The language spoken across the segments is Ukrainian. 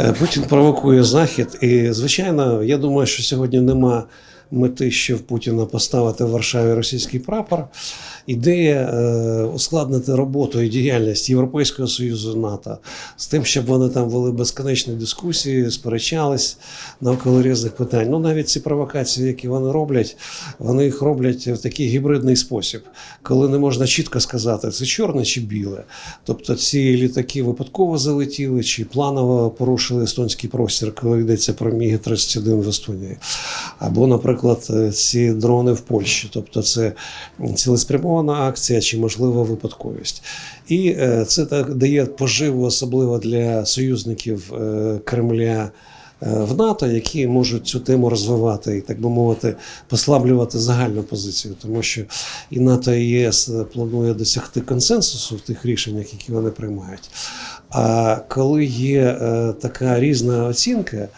Е, Путін провокує захід, і звичайно, я думаю, що сьогодні нема мети ще в Путіна поставити в Варшаві російський прапор. Ідея е, ускладнити роботу і діяльність Європейського союзу НАТО з тим, щоб вони там вели безконечні дискусії, сперечались навколо різних питань. Ну навіть ці провокації, які вони роблять, вони їх роблять в такий гібридний спосіб, коли не можна чітко сказати, це чорне чи біле. Тобто ці літаки випадково залетіли чи планово порушили естонський простір, коли йдеться про Міги 31 в Естонії. Або, наприклад, е, ці дрони в Польщі. Тобто це цілеспрямована акція чи, можливо, випадковість. І е, це так дає поживу, особливо для союзників е, Кремля. В НАТО, які можуть цю тему розвивати і, так би мовити, послаблювати загальну позицію, тому що і НАТО і ЄС планує досягти консенсусу в тих рішеннях, які вони приймають. А коли є така різна оцінка,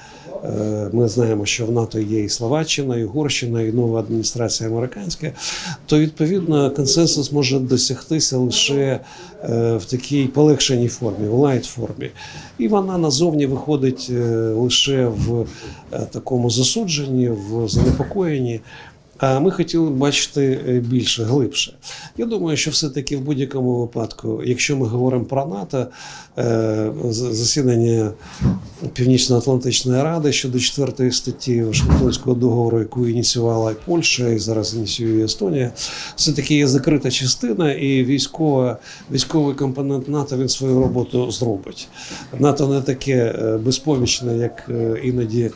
ми знаємо, що в НАТО є і Словаччина, і Угорщина, і нова адміністрація американська, то відповідно консенсус може досягтися лише е, в такій полегшеній формі, в лайт формі. І вона назовні виходить е, лише в е, такому засудженні, в занепокоєнні. А ми хотіли бачити е, більше, глибше. Я думаю, що все-таки в будь-якому випадку, якщо ми говоримо про НАТО, е, засідання Північно-Атлантичної ради щодо четвертої статті Вашингтонського договору, яку ініціювала і Польща, і зараз ініціює Естонія, все-таки є закрита частина, і військова, військовий компонент НАТО він свою роботу зробить. НАТО не таке е, безпомічне, як іноді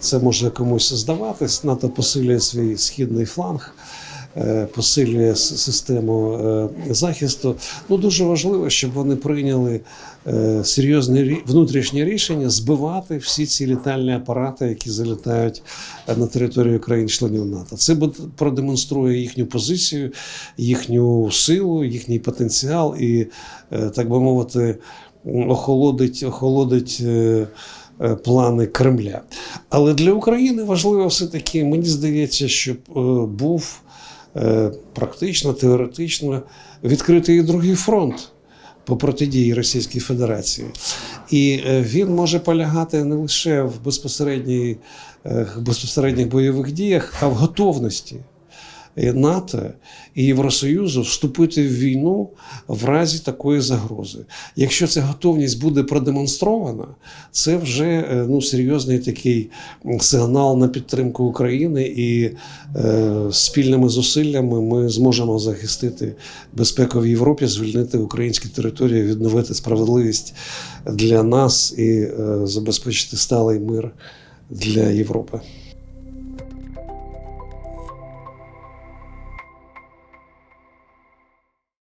це може комусь здаватись. НАТО посилює свій східний фланг. е, Посилює систему е, захисту. Ну дуже важливо, щоб вони прийняли е, серйозне внутрішнє рішення збивати всі ці літальні апарати, які залітають на територію країн-членів НАТО. Це продемонструє їхню позицію, їхню силу, їхній потенціал і, так би мовити, охолодить, охолодить. Плани Кремля. Але для України важливо все-таки, мені здається, щоб е, був е, практично, теоретично відкритий другий фронт по протидії Російській Федерації. І е, він може полягати не лише в безпосередній, е, безпосередніх бойових діях, а в готовності. НАТО і Євросоюзу вступити в війну в разі такої загрози. Якщо ця готовність буде продемонстрована, це вже е, ну, серйозний такий сигнал на підтримку України, і е, спільними зусиллями ми зможемо захистити безпеку в Європі, звільнити українські території, відновити справедливість для нас і е, забезпечити сталий мир для Європи.